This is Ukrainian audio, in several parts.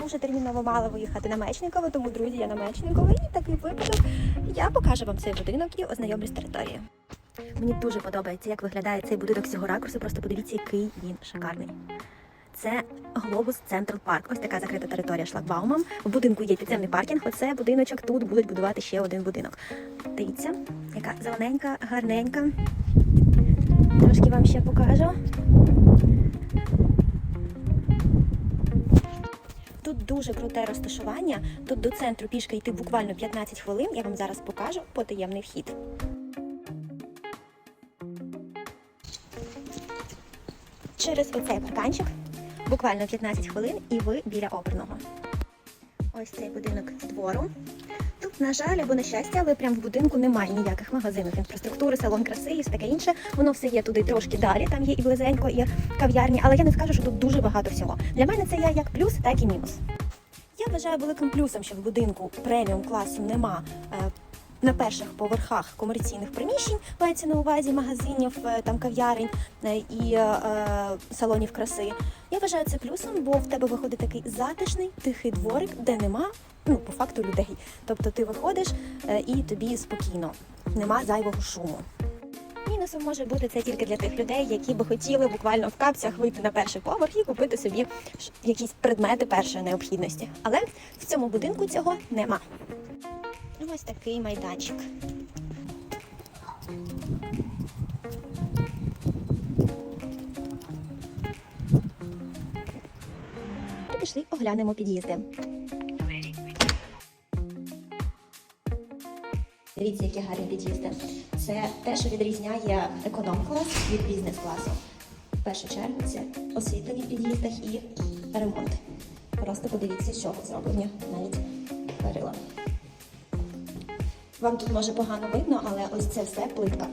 дуже терміново мала виїхати на Мечниково, тому друзі, я на Мечниково. І такий випадок. Я покажу вам цей будинок і ознайомлюсь з територією. Мені дуже подобається, як виглядає цей будинок цього ракурсу. Просто подивіться, який він шикарний. Це Глобус Централ Парк. Ось така закрита територія шлагбаумом. В будинку є підземний паркінг. Оце будиночок. Тут будуть будувати ще один будинок. Дивіться, яка зелененька, гарненька. Трошки вам ще покажу. Тут дуже круте розташування. Тут до центру пішки йти буквально 15 хвилин. Я вам зараз покажу потаємний вхід. Через оцей парканчик буквально 15 хвилин, і ви біля оперного. Ось цей будинок з двору. На жаль, або на щастя, але прямо в будинку немає ніяких магазинів, інфраструктури, салон краси і все таке інше. Воно все є туди трошки далі. Там є і близенько, і кав'ярні, але я не скажу, що тут дуже багато всього. Для мене це є як плюс, так і мінус. Я вважаю великим плюсом, що в будинку преміум класу нема. На перших поверхах комерційних приміщень мається на увазі магазинів, е, там кав'ярень е, і е, е, салонів краси. Я вважаю це плюсом, бо в тебе виходить такий затишний, тихий дворик, де нема ну по факту людей. Тобто ти виходиш і тобі спокійно, нема зайвого шуму. Мінусом може бути це тільки для тих людей, які би хотіли буквально в капцях вийти на перший поверх і купити собі якісь предмети першої необхідності. Але в цьому будинку цього нема. Ось такий майданчик. Пішли, оглянемо під'їзди. Дивіться, які гарні під'їзди. Це те, що відрізняє економ-клас від бізнес-класу. В першу чергу це освітлення в під'їздах і ремонт. Просто подивіться, чого зроблені навіть перила. Вам тут може погано видно, але ось це все плитка.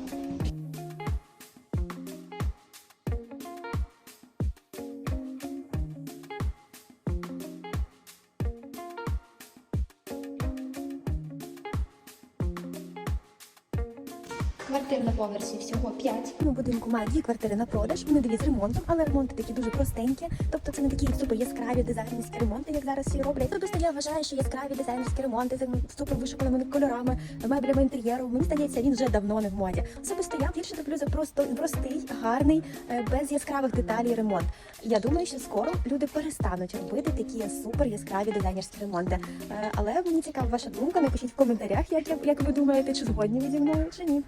Квартир на поверсі всього 5. У будинку має дві квартири на продаж. Вони дві з ремонтом, але ремонти такі дуже простенькі. Тобто це не такі супер яскраві дизайнерські ремонти, як зараз всі роблять. Особисто я вважаю, що яскраві дизайнерські ремонти з супер вишуканими кольорами, меблями інтер'єру. Мені здається, він вже давно не в моді. Особисто я більше люблю за просто простий, гарний, е, без яскравих деталей ремонт. Я думаю, що скоро люди перестануть робити такі супер яскраві дизайнерські ремонти. Е, Але мені цікава ваша думка. Напишіть в коментарях, як, як ви думаєте, чи згодні ви зі мною, чи ні.